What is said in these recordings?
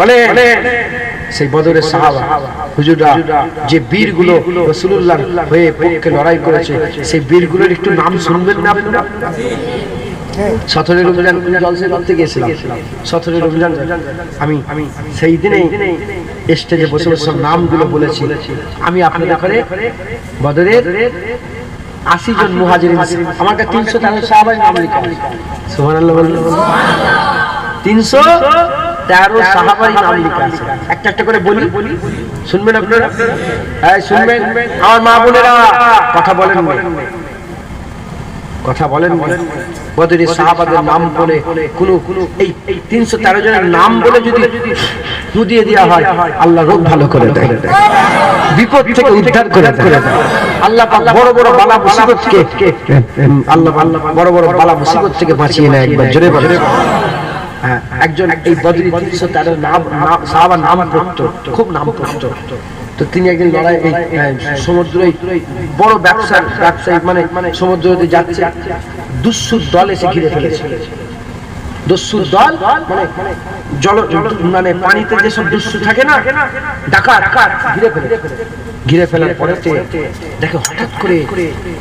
বলে সেই বদরের সাহাবা হুজুরা যে বীরগুলো রসুল্লাহ হয়ে পক্ষে লড়াই করেছে সেই বীরগুলোর একটু নাম শুনবেন না আপনারা? সতেরোই রমজান জলসে করতে গিয়েছিলাম। সতেরোই রমজান আমি আমি সেই দিনেই স্টেজে বসে বসে সব নামগুলো বলেছি। আমি আপনাদের করে বদরের আশি জন মুহাজির আমার কাছে তিনশো তেরো সাহাবাই নাম লিখা আল্লাহ তিনশো তেরো সাহাবাই নাম লিখা আছে। একটা একটা করে বলি। শুনবেন আপনারা? হ্যাঁ শুনবেন? আমার মা বোনেরা, কথা বলেন কথা বলেন না। বদরের সাহাবাদের নাম বলে কোনো এই তিনশো তেরো জনের নাম বলে যদি দেওয়া হয়, আল্লাহ রোগ ভালো করে দেয়। বিপদ থেকে উদ্ধার করে দেয়। আল্লাহ বড় বড় বালা মুসিবতকে আল্লাহ বড় বড় বালা মুসিবত থেকে বাঁচিয়ে নেয় একবার। জোরে বলে একজন এই বদরি তিনশো তেরো নাম সাহাবার নাম করতো, খুব নাম করতো। তো তিনি একদিন লড়াই সমুদ্রে বড় ব্যবসা ব্যবসায়ী মানে সমুদ্রতে যাচ্ছে, দুঃসুর দল এসে ঘিরে ফেলেছে। দস্যুর দল মানে জল মানে পানিতে যেসব দস্যু থাকে না, ডাকাত ঘিরে ফেলে ঘিরে ফেলার পরে দেখে হঠাৎ করে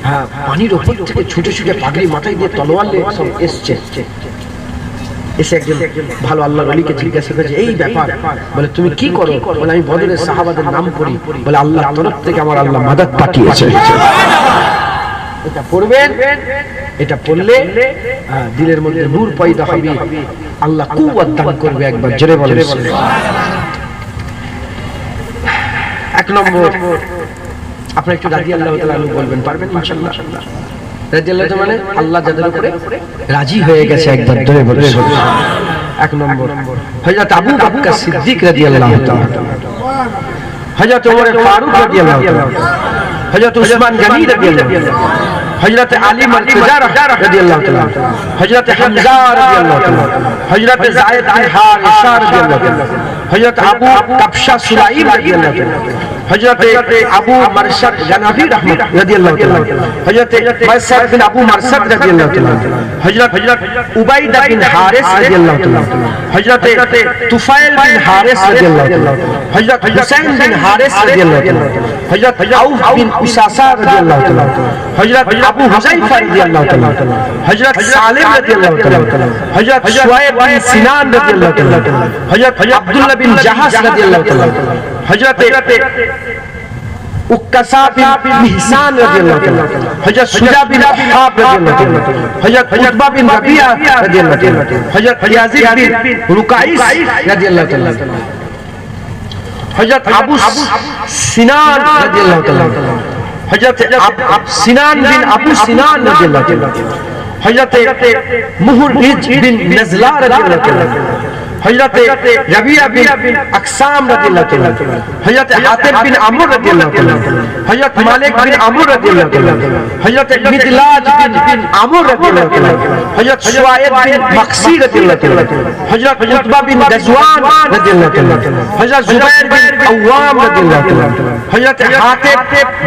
হ্যাঁ পানির ওপর থেকে ছুটে ছুটে পাগড়ি মাথায় দিয়ে তলোয়ার এসছে। এসে একজন ভালো আল্লাহ আলীকে জিজ্ঞাসা করেছে এই ব্যাপার। বলে তুমি কি করো? বলে আমি বদরের সাহাবাদের নাম করি বলে আল্লাহ তরফ থেকে আমার আল্লাহ মাদাত পাঠিয়েছে। এটা পড়বেন এটা পড়লে দিলের মধ্যে নূর পয়দা হবে। আল্লাহ কুয়াত দান করবে একবার জোরে বলে এক নম্বর আপনি একটু রাজি আল্লাহ বলবেন পারবেন ইনশাআল্লাহ? মানে আল্লাহ যাদের উপরে রাজি হয়ে গেছে একবার ধরে বলে এক নম্বর হযরত আবু বকর সিদ্দিক রাদিয়াল্লাহু তাআলা হযরত ওমর ফারুক রাদিয়াল্লাহু তাআলা হযরত উসমান গনি রাদিয়াল্লাহু হযরত আলী মারতুজা রাদিয়াল্লাহু তাআলা হযরত হামজা রাদিয়াল্লাহু তাআলা হযরত যায়েদ বিন হারিসা রাদিয়াল্লাহু তাআলা হযরত আবু কাবশা সুলাইম রাদিয়াল্লাহু তাআলা হযরত আবু মারসাদ রহমত রাদিয়াল্লাহু তাআলা হযরত মারসাদ বিন আবু মারসাদ রাদিয়াল্লাহু তাআলা হযরত হযরত উবাইদা বিন হারিস রাদিয়াল্লাহু তাআলা হযরত তুফাইল বিন হারিস রাদিয়াল্লাহু তাআলা হযরত হুসাইন বিন হারিস রাদিয়াল্লাহু তাআলা হযরত আউফ বিন উসাসা রাদিয়াল্লাহু তাআলা হযরত আবু হুযাইফা রাদিয়াল্লাহু তাআলা হযরত সালিম রাদিয়াল্লাহু তাআলা হযরত শুআইব বিন সিনান রাদিয়াল্লাহু তাআলা হযরত আব্দুল্লাহ বিন জাহাস রাদিয়াল্লাহু তাআলা হযরত উক্কাসা বিন মিহসান রাদিয়াল্লাহু তাআলা হযরত সুজা বিন আহাব রাদিয়াল্লাহু তাআলা হযরত উতবা বিন রাবিয়া রাদিয়াল্লাহু তাআলা হযরত ইয়াজিদ বিন রুকাইস রাদিয়াল্লাহু তাআলা হযরত আবু সিনান রাদিয়াল্লাহু তাআলা হযরত আব- সিনান বিন আবু সিনান রাদিয়াল্লাহু তাআলা হযরত মুহরিজ বিন নজলা রাদিয়াল্লাহু তাআলা হযরত রবিয়া বিন আকসাম রাদিয়াল্লাহু তাআলা হযরত হাতিব বিন আমর রাদিয়াল্লাহু তাআলা হযরত মালিক বিন আমর রাদিয়াল্লাহু তাআলা হযরত মিদলাজ বিন আমর রাদিয়াল্লাহু তাআলা হযরত শুআইব বিন মাকসি রাদিয়াল্লাহু তাআলা হযরত উতবা বিন গাজওয়ান রাদিয়াল্লাহু তাআলা হযরত জুবাইর বিন আওয়াম রাদিয়াল্লাহু তাআলা হযরত হাতিব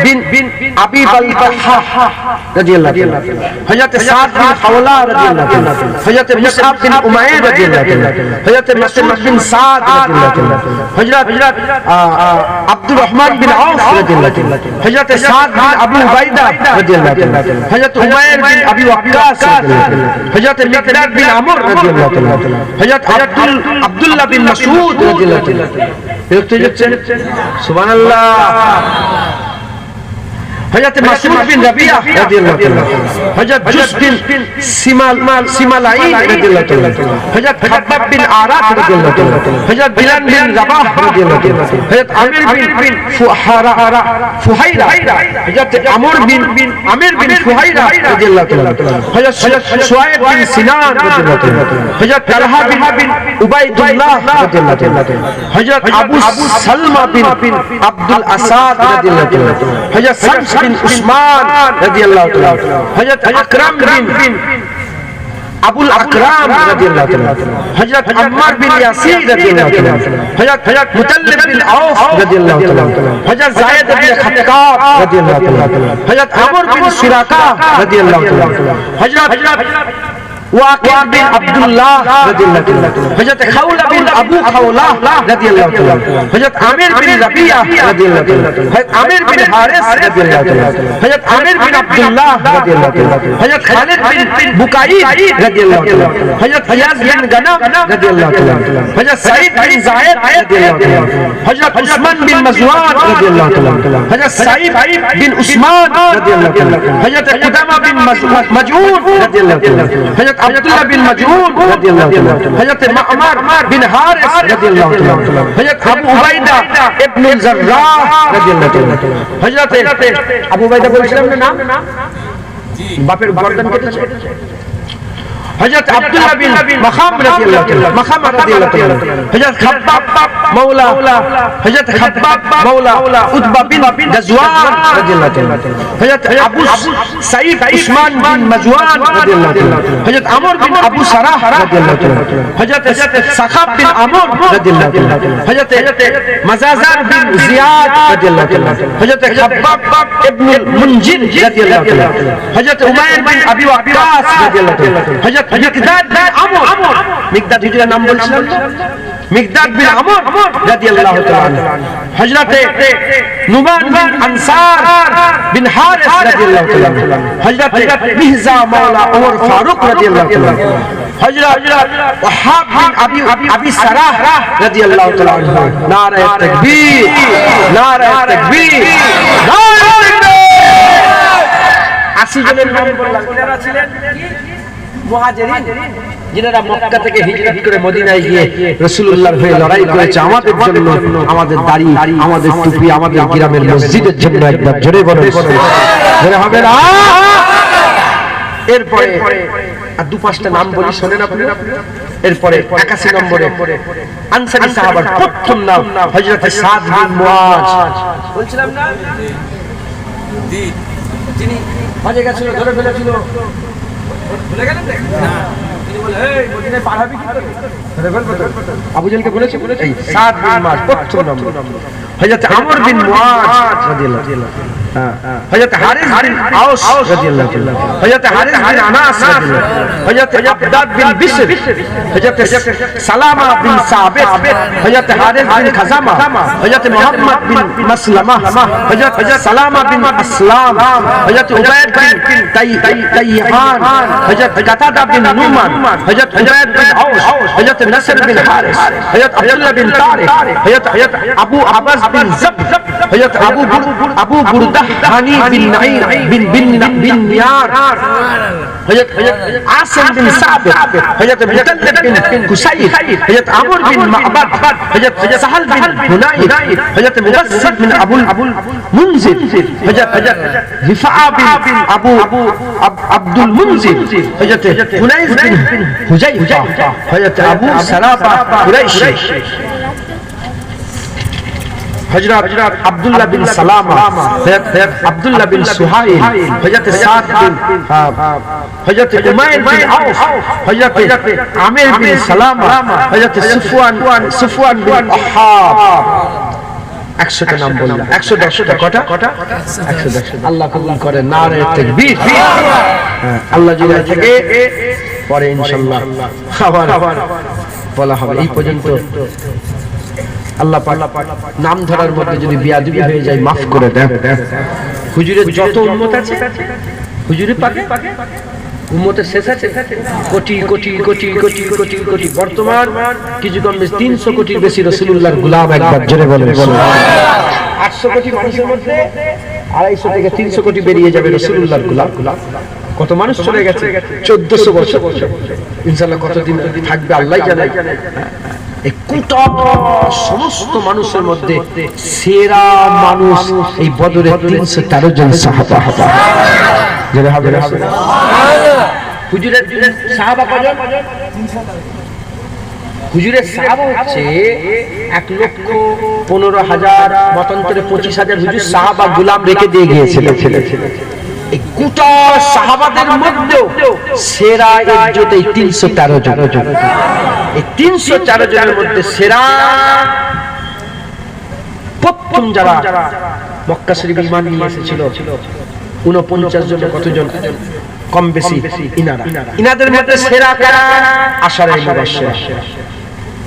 বিন বিন আবি বালতাহা রাদিয়াল্লাহু তাআলা হযরত সাদ বিন হাওলা রাদিয়াল্লাহু তাআলা হযরত মুসআব বিন উমাইর রাদিয়াল্লাহু তাআলা حضرت مسعود بن سعد حضرت عبد الرحمن بن عوف حضرت سعد بن ابو عبیدہ حضرت عمیر بن ابی وقاص حضرت مقداد بن عمر رضی اللہ تعالی حضرت عبداللہ بن مسعود رضی اللہ تعالی سبحان اللہ۔ সাদ বিন আবু উবাইদা রাদিয়াল্লাহু তাআলা হযরত উমাইর বিন আবি ওয়াক্কাস রাদিয়াল্লাহু তাআলা হযরত মিকদাদ বিন আমর রাদিয়াল্লাহু তাআলা হযরত আব্দুল আব্দুল্লাহ বিন মাসউদ রাদিয়াল্লাহু তাআলা বিরক্ত হচ্ছেন সুবহানাল্লাহ হযরত মাসউদ বিন রাবিয়া রাদিয়াল্লাহু তাআলা হযরত জুস বিন সিমাল সিমালাই রাদিয়াল্লাহু তাআলা হযরত খাব্বাব বিন আরাত রাদিয়াল্লাহু তাআলা হযরত বিলাল বিন রাবাহ রাদিয়াল্লাহু তাআলা হযরত আমির বিন বিন ফুহারা ফুহাইরা হযরত আমর বিন বিন আমির বিন ফুহাইরা রাদিয়াল্লাহু তাআলা হযরত শুআইব বিন সিনান রাদিয়াল্লাহু তাআলা হযরত তালহা বিন বিন উবাইদুল্লাহ রাদিয়াল্লাহু তাআলা হযরত আবু সালমা বিন আব্দুল আসাদ রাদিয়াল্লাহু তাআলা হযরত শামস বিন উসমান রাদিয়াল্লাহু তাআলা হযরত আকরাম বিন আবুল আকরাম রাদিয়াল্লাহু তাআলা হযরত আম্মার বিন ইয়াসির রাদিয়াল্লাহু তাআলা হযরত হযরত মুতাল্লিব বিন আউফ রাদিয়াল্লাহু তাআলা হযরত যায়েদ বিন খাত্তাব রাদিয়াল্লাহু তাআলা হযরত আমর বিন সুরাকা রাদিয়াল্লাহু তাআলা হযরত ওয়াকিল বিন আব্দুল্লাহ রাদিয়াল্লাহু তাআলা হযরত খাউলা বিন আবু খাউলা রাদিয়াল্লাহু তাআলা হযরত আমির বিন রাবিয়া রাদিয়াল্লাহু তাআলা হযরত আমির বিন হারিস রাদিয়াল্লাহু তাআলা হযরত আমির বিন আব্দুল্লাহ রাদিয়াল্লাহু তাআলা হযরত খালিদ বিন বুকাই রাদিয়াল্লাহু তাআলা হযরত ফিয়াজ বিন গানাম রাদিয়াল্লাহু তাআলা হযরত সাঈদ বিন যায়েদ রাদিয়াল্লাহু তাআলা হযরত উসমান বিন মাজওয়ান রাদিয়াল্লাহু তাআলা হযরত সাঈদ বিন উসমান রাদিয়াল্লাহু তাআলা হযরত কুদামা বিন আব্দুল্লাহ বিন তাআলা হযরত মা'মার বিন হারিস রাদিয়াল্লাহু তাআলা হযরত আবু উবাইদা ইবনে জাররাহ রাদিয়াল্লাহু তাআলা হযরত আবু উবাইদা বলছিলাম না নাম? বাপের গর্দন কেটেছে। হযরত আব্দুল্লাহ বিন মাখাম রাদিয়াল্লাহু তাআলা মাখাম রাদিয়াল্লাহু তাআলা হযরত খাব্বাব মাওলা হযরত খাব্বাব মাওলা উতবা বিন গাজওয়ান রাদিয়াল্লাহু তাআলা হযরত আবু সাঈদ উসমান বিন মাজওয়ান রাদিয়াল্লাহু তাআলা হযরত আমর বিন আবু সারাহ রাদিয়াল্লাহু তাআলা হযরত সাখাব বিন আমর রাদিয়াল্লাহু তাআলা হযরত মাজাজার বিন জিয়াদ রাদিয়াল্লাহু তাআলা হযরত খাব্বাব ইবনে মুনজির রাদিয়াল্লাহু তাআলা হযরত উমাইর বিন আবি ওয়াক্কাস রাদিয়াল্লাহু তাআলা হযরত মিকদাদ বিন আমর। মিকদাদ হিজরা নাম বলছিলাম মিকদাদ বিন আমর রাদিয়াল্লাহু তাআলা হযরত নুমান বিন আনসার বিন হারিস রাদিয়াল্লাহু তাআলা হযরত মিহজা মাওলা ওমর ফারুক রাদিয়াল্লাহু তাআলা হযরত ওয়াহাব বিন আবি আবি সারাহ রাদিয়াল্লাহু তাআলা নারে তাকবীর নারে তাকবীর নারে আশি জনের নাম বললাম। ছিলেন মুহাজিরিন যিনারা মক্কা থেকে হিজরত করে মদিনায় গিয়ে রাসূলুল্লাহর হয়ে লড়াই করেছে আমাদের জন্য আমাদের দাড়ি আমাদের টুপি আমাদের গ্রামের মসজিদের জন্য একবার জোরে বলে জোরে হবে না? এরপরে আর দু পাঁচটা নাম বলি শোনেন আপনি। এরপরে একাশি নম্বরে আনসারি সাহাবার প্রথম নাম হযরত সাদ বিন মুআজ বলছিলাম না? যিনি হজে গেছিল ধরে ফেলেছিল। আবু জাহেলকে বলেছে এই সাদ মাস প্রথম নম্বর। হযরত আমর বিন মুআজ রাদিয়াল্লাহু তাআলা হযরত হারিস বিন আউস রাদিয়াল্লাহু তাআলা হযরত হারিস বিন আনাস রাদিয়াল্লাহু তাআলা হযরত আব্দাদ বিন বিশর হযরত সালামা বিন সাবিত হযরত হারিস বিন খাজামা হযরত মুহাম্মদ বিন মাসলামা হযরত সালামা বিন আসলাম হযরত উবাইদ বিন তাইয়ান হযরত কাতাদা বিন নুমান হযরত উবাইদ বিন আউস হযরত নসর বিন হারিস হযরত আব্দুল্লাহ বিন তারিক হযরত আবু আবাস বিন জব হযরত Abu Abu Burda Hani bin Naeem bin bin bin Niyar হযরত আসম বিন সাবিত হযরত মুতাল্লিব বিন কুসাইদ হযরত আমর বিন মা'বাদ হযরত সাহাল বিন হুনাইদ হযরত মুবাসসির বিন আবুল আবুল মুনজির হযরত রিফা বিন আবু আব্দুল মুনজির হযরত হুনাইজ বিন হুজাইফা হযরত আবু সালাবা কুরাইশি হযরত আব্দুল্লাহ বিন সালামা হযরত আব্দুল্লাহ বিন সুহাইল হযরত সাদ বিন হযরত উমাইর বিন আউফ হযরত আমির বিন সালামা হযরত সুফওয়ান সুফওয়ান বিন আহাব একশোটা নাম বললাম। একশো দশটা কটা? কটা একশো দশটা আল্লাহ কবুল করে। নারে তাকবীর। হ্যাঁ, আল্লাহ যদি থেকে পরে ইনশাআল্লাহ আবার বলা হবে। এই পর্যন্ত। আল্লাহ পাক নাম ধরার মধ্যে যদি বিয়াদবি হয়ে যায় মাফ করে দেন। হুজুরের যত উম্মত আছে হুজুরে পাকে উম্মতের শেষ আছে। কোটি কোটি কোটি কোটি কোটি কোটি বর্তমান কিছু কম বেশি তিনশো কোটির বেশি রসুল্লাহর গুলাম একবার জোরে বলে আটশো কোটি মানুষের মধ্যে আড়াইশো থেকে তিনশো কোটি বেরিয়ে যাবে রসুল্লাহর গুলাম। কত মানুষ চলে গেছে? চোদ্দশো বছর। ইনশাল্লাহ কতদিন থাকবে আল্লাহ জানে। এই সমস্ত মানুষের মধ্যে সেরা মানুষ এই বদরে তিনশো তেরো জন সাহাবা। হাবা হুজুরের সাহাবা হুজুরের সাহাবা হচ্ছে এক লক্ষ পনেরো হাজার মতান্তরে পঁচিশ হাজার হুজুর সাহাবা গুলাম রেখে দিয়ে গিয়েছিল। ছেলে ছেলে গোটা সাহাবাদের মধ্যেও সেরা ইজ্জত এই তিনশো তেরো জন। এই তিনশো তেরো জনের মধ্যে সেরা প্রথম যারা মক্কা শরীফ ইমান নিয়ে এসেছিল উনপঞ্চাশ জন কতজন? কম বেশি ইনারা। ইনাদের মধ্যে সেরা কারা? আশারাই মুবাশশিরা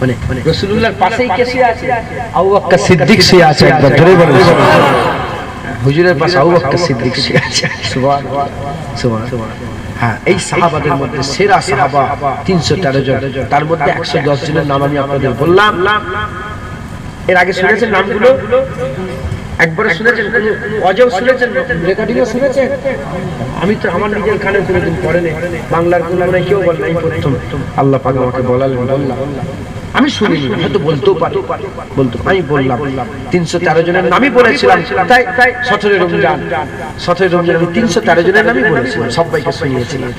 মানে রাসূলুল্লাহর পাশেই কে শুয়ে আছে? আবু বকর সিদ্দিক শুয়ে আছে একবার ধরে বলেন হুজুরের পাশে আবু বকর সিদ্দিক শুয়ে আছে। সুবহানাল্লাহ সুবহানাল্লাহ হ্যাঁ এই সাহাবাদের মধ্যে সেরা সাহাবা তিনশো তেরো জন। তার মধ্যে একশো দশ জনের নাম আমি আপনাদের বললাম। এর আগে শুনেছেন নামগুলো? একবারে শুনেছেন? অজব শুনেছেন? রেকর্ডিংও শুনেছেন? আমি তো আমার নিজের কানে কোনোদিন বাংলার কোনো কেউ বল প্রথম। আল্লাহ পাক আমাকে বলালেন বললাম। আমি শুনিনি, হয়তো বলতেও পারি। বলতো আমি বললাম, তিনশো তেরো জনের নামই বলেছিলাম। তাই সতেরো রমজান সতেরো রমজান আমি তিনশো তেরো জনের নামই বলেছিলাম, সবাইকে শুনিয়েছিলাম।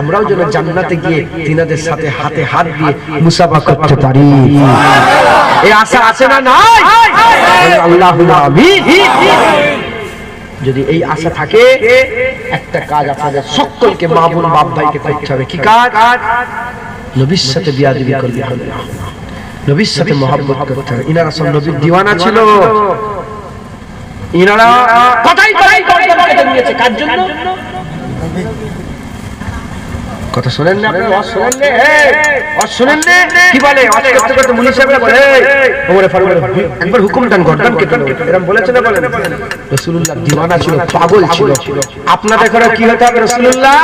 আমরাও যেন জান্নাতে গিয়ে তিনাদের সাথে হাতে হাত দিয়ে মুসাফা করতে পারি। আশা আছে না যদি এই আশা থাকে, একটা কাজ আপনাদের সকলকে মা বোন বাপ ভাইকে করতে হবে। কি কাজ? নবীর সাথে বিয়াদবি করতে হবে নবীর সাথে মহাব্বত করতে হবে। ইনারা সব নবীর দিওয়ানা ছিল। ইনারা কথাই কথাই নিয়েছে কার জন্য? কথা শোনেন না শোনেন কি বলে? করতে করতে মুনি সাহেবরা বলে ওমরে ফারুক একবার হুকুম দেন গর্দন কেটে এরকম বলেছে না বলেন? রাসূলুল্লাহ দিওয়ানা ছিল পাগল ছিল। আপনাদের ঘরে কি হতে হবে রাসূলুল্লাহ?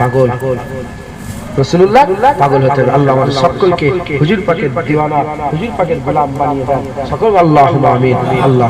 পাগল। রসুল্লাহ পাগল হতে হবে। আল্লাহ আমাদের সকলকে হুজুর পাকের দিওয়ানা, হুজুর পাকের গোলাম বানিয়ে দেন। সকল আল্লাহ আমিন। আল্লাহ